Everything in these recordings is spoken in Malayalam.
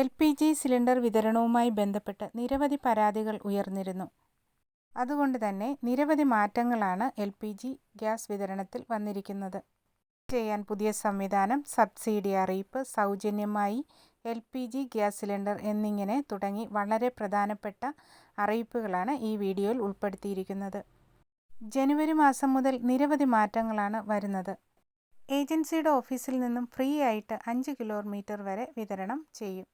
എൽ പി ജി സിലിണ്ടർ വിതരണവുമായി ബന്ധപ്പെട്ട് നിരവധി പരാതികൾ ഉയർന്നിരുന്നു. അതുകൊണ്ട് തന്നെ നിരവധി മാറ്റങ്ങളാണ് എൽ പി ജി ഗ്യാസ് വിതരണത്തിൽ വന്നിരിക്കുന്നത്. ചെയ്യാൻ പുതിയ സംവിധാനം, സബ്സിഡി അറിയിപ്പ്, സൗജന്യമായി L P G gas cylinder എന്നിങ്ങനെ തുടങ്ങി വളരെ പ്രധാനപ്പെട്ട അറിയിപ്പുകളാണ് ഈ വീഡിയോയിൽ ഉൾപ്പെടുത്തിയിരിക്കുന്നത്. ജനുവരി മാസം മുതൽ നിരവധി മാറ്റങ്ങളാണ് വരുന്നത്. ഏജൻസിയുടെ ഓഫീസിൽ നിന്നും ഫ്രീ ആയിട്ട് അഞ്ച് കിലോമീറ്റർ വരെ വിതരണം ചെയ്യും.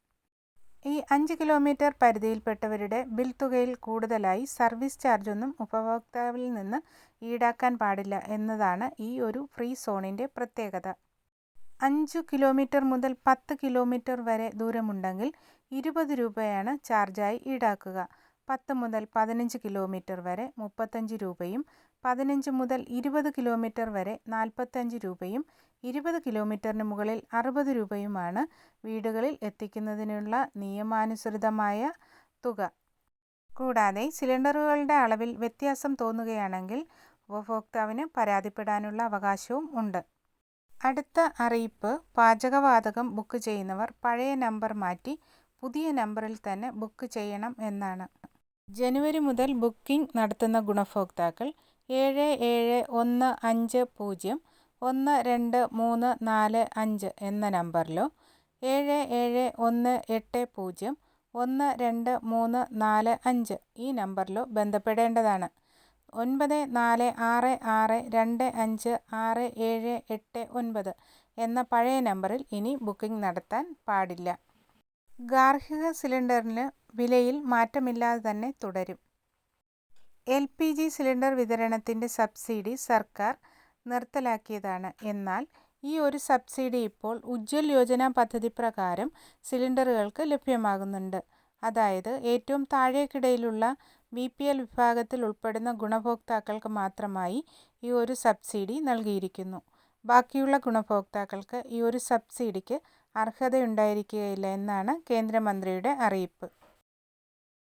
ഈ അഞ്ച് കിലോമീറ്റർ പരിധിയിൽപ്പെട്ടവരുടെ ബിൽ തുകയിൽ കൂടുതലായി സർവീസ് ചാർജൊന്നും ഉപഭോക്താവിൽ നിന്ന് ഈടാക്കാൻ പാടില്ല എന്നതാണ് ഈ ഒരു ഫ്രീ സോണിന്റെ പ്രത്യേകത. അഞ്ചു കിലോമീറ്റർ മുതൽ പത്ത് കിലോമീറ്റർ വരെ ദൂരമുണ്ടെങ്കിൽ ഇരുപത് രൂപയാണ് ചാർജായി ഈടാക്കുക. പത്ത് മുതൽ പതിനഞ്ച് കിലോമീറ്റർ വരെ മുപ്പത്തഞ്ച് രൂപയും പതിനഞ്ച് മുതൽ ഇരുപത് കിലോമീറ്റർ വരെ നാൽപ്പത്തഞ്ച് രൂപയും ഇരുപത് കിലോമീറ്ററിന് മുകളിൽ അറുപത് രൂപയുമാണ് വീടുകളിൽ എത്തിക്കുന്നതിനുള്ള നിയമാനുസൃതമായ തുക. കൂടാതെ സിലിണ്ടറുകളുടെ അളവിൽ വ്യത്യാസം തോന്നുകയാണെങ്കിൽ ഉപഭോക്താവിന് പരാതിപ്പെടാനുള്ള അവകാശവും ഉണ്ട്. അടുത്ത അറിയിപ്പ് പാചകവാതകം ബുക്ക് ചെയ്യുന്നവർ പഴയ നമ്പർ മാറ്റി പുതിയ നമ്പറിൽ തന്നെ ബുക്ക് ചെയ്യണം എന്നാണ്. ജനുവരി മുതൽ ബുക്കിംഗ് നടത്തുന്ന ഗുണഭോക്താക്കൾ ഏഴ് ഏഴ് ഒന്ന് അഞ്ച് പൂജ്യം ഒന്ന് രണ്ട് മൂന്ന് നാല് അഞ്ച് എന്ന നമ്പറിലോ ഏഴ് ഏഴ് ഒന്ന് എട്ട് പൂജ്യം ഒന്ന് രണ്ട് മൂന്ന് നാല് അഞ്ച് ഈ നമ്പറിലോ ബന്ധപ്പെടേണ്ടതാണ്. ഒൻപത് നാല് ആറ് ആറ് രണ്ട് അഞ്ച് ആറ് ഏഴ് എട്ട് ഒൻപത് എന്ന പഴയ നമ്പറിൽ ഇനി ബുക്കിംഗ് നടത്താൻ പാടില്ല. ഗാർഹിക സിലിണ്ടറിന് വിലയിൽ മാറ്റമില്ലാതെ തന്നെ തുടരും. എൽ പി ജി സിലിണ്ടർ വിതരണത്തിന്റെ സബ്സിഡി സർക്കാർ നിർത്തലാക്കിയതാണ്. എന്നാൽ ഈ ഒരു സബ്സിഡി ഇപ്പോൾ ഉജ്ജ്വൽ യോജന പദ്ധതി പ്രകാരം സിലിണ്ടറുകൾക്ക് ലഭ്യമാകുന്നുണ്ട്. അതായത് ഏറ്റവും താഴേക്കിടയിലുള്ള ബി പി എൽ വിഭാഗത്തിൽ ഉൾപ്പെടുന്ന ഗുണഭോക്താക്കൾക്ക് മാത്രമായി ഈ ഒരു സബ്സിഡി നൽകിയിരിക്കുന്നു. ബാക്കിയുള്ള ഗുണഭോക്താക്കൾക്ക് ഈ ഒരു സബ്സിഡിക്ക് അർഹതയുണ്ടായിരിക്കുകയില്ല എന്നാണ് കേന്ദ്രമന്ത്രിയുടെ അറിയിപ്പ്.